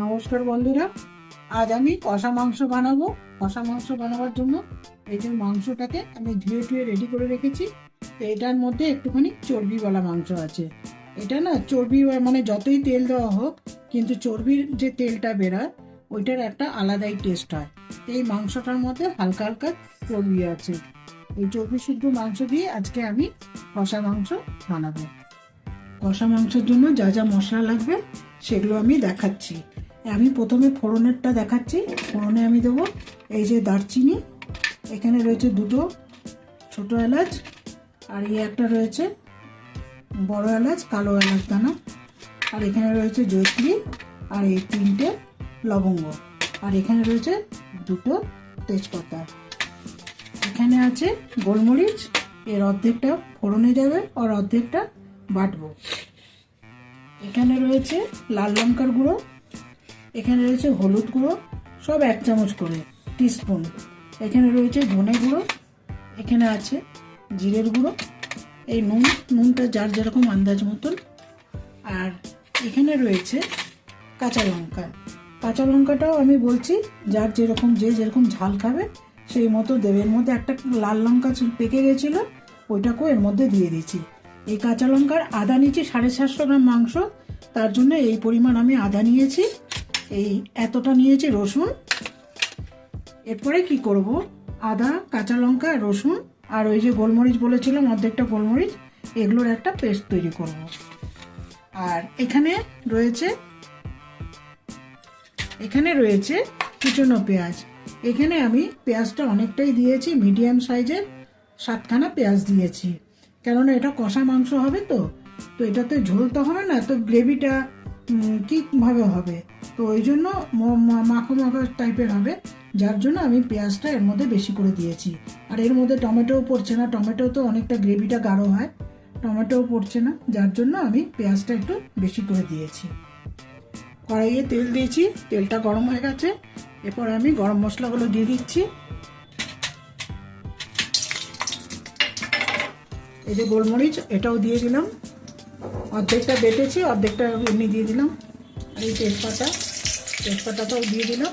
নমস্কার বন্ধুরা। আজ আমি কষা মাংস বানাবো। কষা মাংস বানাবার জন্য এই যে মাংসটাকে আমি ধুয়ে ধুয়ে রেডি করে রেখেছি। তো এটার মধ্যে একটুখানি চর্বিওয়ালা মাংস আছে। এটা না চর্বি মানে যতই তেল দেওয়া হোক, কিন্তু চর্বির যে তেলটা বেরায়, ওইটার একটা আলাদাই টেস্ট হয়। এই মাংসটার মধ্যে হালকা হালকা চর্বি আছে। এই চর্বি শুদ্ধ মাংস দিয়ে আজকে আমি কষা মাংস বানাবো। কষা মাংসের জন্য যা যা মশলা লাগবে, সেগুলো আমি দেখাচ্ছি। আমি প্রথমে ফোড়নেরটা দেখাচ্ছি। ফোড়নে আমি দেবো এই যে দারচিনি। এখানে রয়েছে দুটো ছোট এলাচ, আর এই একটা রয়েছে বড় এলাচ, কালো এলাচ দানা। আর এখানে রয়েছে জয়ত্রী, আর এই তিনটে লবঙ্গ। আর এখানে রয়েছে দুটো তেজপাতা। এখানে আছে গোলমরিচ, এর অর্ধেকটা ফোড়নে যাবে, আর অর্ধেকটা বাটবো। এখানে রয়েছে লাল লঙ্কার গুঁড়ো এখানে রয়েছে হলুদ গুঁড়ো, সব এক চামচ করে টিস্পুন এখানে রয়েছে ধনে গুঁড়ো, এখানে আছে জিরের গুঁড়ো। এই নুন, নুনটা যার যেরকম আন্দাজ মতন। আর এখানে রয়েছে কাঁচা লঙ্কা। কাঁচা লঙ্কাটাও আমি বলছি, যার যেরকম যে যেরকম ঝাল খাবে, সেই মতো দেবে এর মধ্যে একটা লাল লঙ্কা পেকে গেছিল, ওইটাকেও এর মধ্যে দিয়ে দিয়েছি। এই কাঁচা লঙ্কার আদা নিয়েছি সাড়ে সাতশো গ্রাম মাংস, তার জন্য এই পরিমাণ আমি আদা নিয়েছি। এই এতটা নিয়েছি রসুন। এরপরে কি করব? আদা, কাঁচা লঙ্কা, রসুন আর ওই যে গোলমরিচ বলেছিলাম, অর্ধেকটা গোলমরিচ, এগুলোর একটা পেস্ট তৈরি করব। আর এখানে রয়েছে এখানে রয়েছে কুচনো পেঁয়াজ। এখানে আমি পেঁয়াজটা অনেকটাই দিয়েছি, মিডিয়াম সাইজের সাতখানা পেঁয়াজ দিয়েছি। কেননা এটা কষা মাংস হবে তো তো এটাতে ঝোল তো হবে না, তো গ্রেভিটা কীভাবে হবে? তো ওই জন্য মাখো মাখো টাইপের হবে, যার জন্য আমি পেঁয়াজটা এর মধ্যে বেশি করে দিয়েছি। আর এর মধ্যে টমেটোও পড়ছে না টমেটো তো অনেকটা গ্রেভিটা গাঢ় হয়, টমেটোও পড়ছে না, যার জন্য আমি পেঁয়াজটা একটু বেশি করে দিয়েছি। কড়াইয়ে তেল দিয়েছি, তেলটা গরম হয়ে গেছে, এরপর আমি গরম মশলাগুলো দিয়ে দিচ্ছি। এই যে গোলমরিচ, এটাও দিয়ে দিলাম। অর্ধেকটা বেটেছি, অর্ধেকটা এমনি দিয়ে দিলাম। এই তেজপাতা, তেজপাতাটাও দিয়ে দিলাম।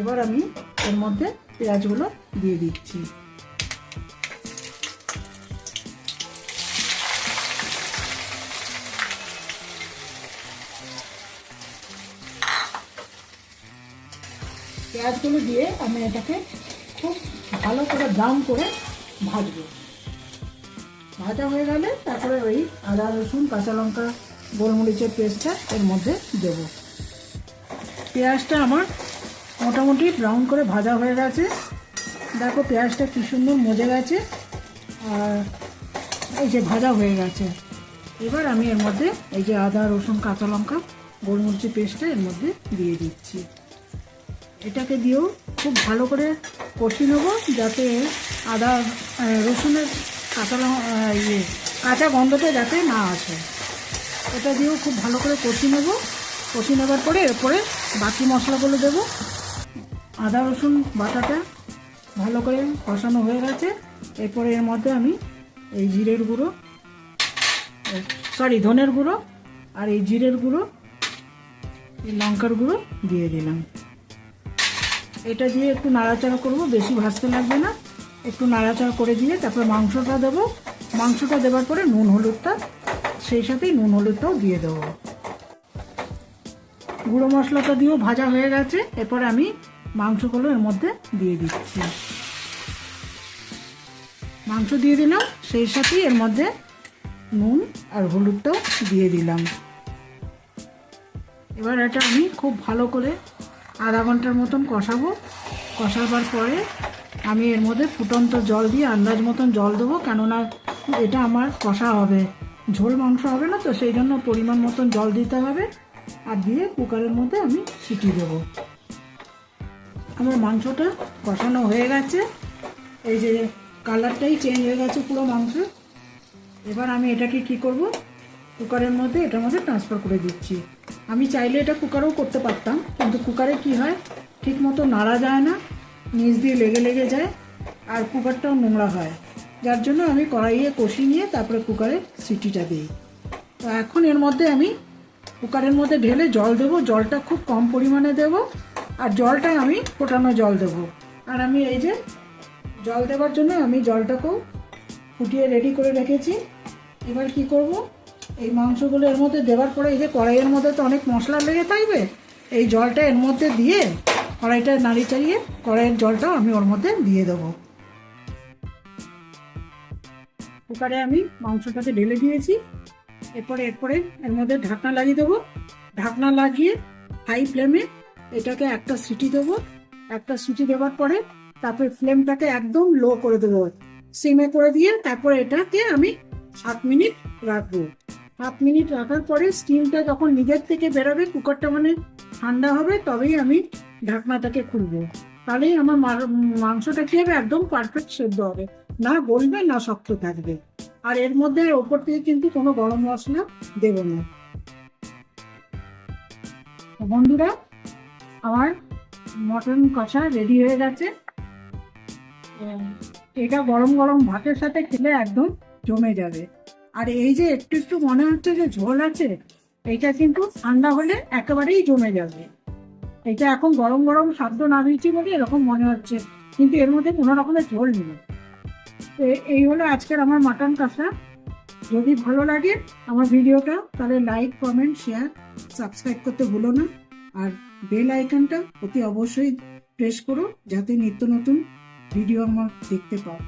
এবার আমি এর মধ্যে পেঁয়াজগুলো দিয়ে দিচ্ছি। পেঁয়াজগুলো দিয়ে আমি এটাকে খুব ভালো করে ব্রাউন করে ভাজবো। ভাজা হয়ে গেলে তারপরে ওই আদা, রসুন, কাঁচা লঙ্কা, গোলমরিচের পেস্টটা এর মধ্যে দেব। পেঁয়াজটা আমার মোটামুটি ব্রাউন করে ভাজা হয়ে গেছে। দেখো পেঁয়াজটা কী সুন্দর মজে গেছে আর এই যে ভাজা হয়ে গেছে। এবার আমি এর মধ্যে এই যে আদা, রসুন, কাঁচা লঙ্কা, গোলমরিচের পেস্টটা এর মধ্যে দিয়ে দিচ্ছি। এটাকে দিয়েও খুব ভালো করে কষি নেব যাতে আদা, রসুনের কাঁচা ইয়ে কাঁচা গন্ধটা যাতে না আসে। এটা দিয়েও খুব ভালো করে কষি নেব। কষি নেবার পরে এরপরে বাকি মশলাগুলো দেব। আদা, রসুন বাটাটা ভালো করে কষানো হয়ে গেছে। এরপরে এর মধ্যে আমি এই জিরের গুঁড়ো সরি ধনের গুঁড়ো আর এই জিরের গুঁড়ো, এই লঙ্কার গুঁড়ো দিয়ে দিলাম। এটা দিয়ে একটু নাড়াচাড়া করব, বেশি ভাজতে লাগবে না। একটু নাড়াচাড়া করে দিয়ে তারপর মাংসটা দেবো। মাংসটা দেওয়ার পরে নুন, হলুদটা, সেই সাথেই নুন, হলুদটাও দিয়ে দেবো। গুঁড়ো মশলাটা দিয়েও ভাজা হয়ে গেছে। এরপর আমি মাংসগুলো এর মধ্যে দিয়ে দিচ্ছি। মাংস দিয়ে দিলাম, সেই সাথেই এর মধ্যে নুন আর হলুদটাও দিয়ে দিলাম। এবার এটা আমি খুব ভালো করে আধা ঘণ্টার মতন কষাবো। কষাবার পরে আমি এর মধ্যে ফুটন্ত জল দিয়ে আন্দাজ মতন জল দেবো, কেননা এটা আমার কষা হবে। ঝোল মাংস হবে না তো, সেই জন্য পরিমাণ মতন জল দিতে হবে, আর দিয়ে কুকারের মধ্যে আমি সিটি দেবো। আমার মাংসটা কষানো হয়ে গেছে। এই যে কালারটাই চেঞ্জ হয়ে গেছে পুরো মাংস। এবার আমি এটাকে কি করব? কুকারের মধ্যে এটার মধ্যে ট্রান্সফার করে দিচ্ছি। আমি চাইলে এটা কুকারেও করতে পারতাম, কিন্তু কুকারে কি হয়, ঠিক মতো নাড়া যায় না। নিচ দিয়ে লেগে লেগে যায় আর কুকারটাও নোংরা হয়। যার জন্য আমি কড়াইয়ে কষি নিয়ে তারপরে কুকারে সিটিটা দিই। তো এখন এর মধ্যে আমি কুকারের মধ্যে ঢেলে জল দেবো। জলটা খুব কম পরিমাণে দেবো আর জলটা আমি ফোটানো জল দেবো। আর আমি এই যে জল দেওয়ার জন্য আমি জলটাকেও ফুটিয়ে রেডি করে রেখেছি। এবার কি করব? এই মাংসগুলো এর মধ্যে দেওয়ার পরে এই যে কড়াইয়ের মধ্যে তো অনেক মশলা লেগে থাকবে, এই জলটা এর মধ্যে দিয়ে কড়াইটা নাড়ি চাড়িয়ে কড়াইয়ের জলটা আমি ওর মধ্যে দিয়ে দেবো। কুকারে আমি মাংসটাকে ঢেলে দিয়েছি। এরপরে এরপরে এর মধ্যে ঢাকনা লাগিয়ে দেবো। ঢাকনা লাগিয়ে হাই ফ্লেমে এটাকে একটা সিটি দেবো। একটা সিটি দেওয়ার পরে তারপরে ফ্লেমটাকে একদম লো করে দেবো। সিমে করে দিয়ে তারপরে এটাকে আমি সাত মিনিট রাখব। সাত মিনিট রাখার পরে স্টিমটা যখন নিজের থেকে বেরোবে, কুকারটা মানে ঠান্ডা হবে, তবেই আমি ঢাকনাটাকে খুলবো। তাহলেই আমার মার- মাংসটা কি হবে একদম পারফেক্ট সেদ্ধ হবে। না গলবে, না শক্ত থাকবে। আর এর মধ্যে ওপর থেকে কিন্তু কোনো গরম মশলা দেব না। বন্ধুরা, আমার মটন কষা রেডি হয়ে গেছে। এটা গরম গরম ভাতের সাথে খেলে একদম জমে যাবে। আর এই যে একটু একটু মনে হচ্ছে যে ঝোল আছে, এটা কিন্তু ঠান্ডা হলে একেবারেই জমে যাবে। এটা এখন গরম গরম খাদ্য না দিয়েছি বলে এরকম মনে হচ্ছে। কিন্তু এর মধ্যে কোনো রকমের ঝোল নেই। তো এই হলো আজকের আমার মাটন কষা। যদি ভালো লাগে আমার ভিডিওটা, তাহলে লাইক কমেন্ট শেয়ার সাবস্ক্রাইব করতে ভুলো না। আর বেল আইকনটা অতি অবশ্যই প্রেস করো, যাতে নিত্য নতুন ভিডিও আমার দেখতে পাও।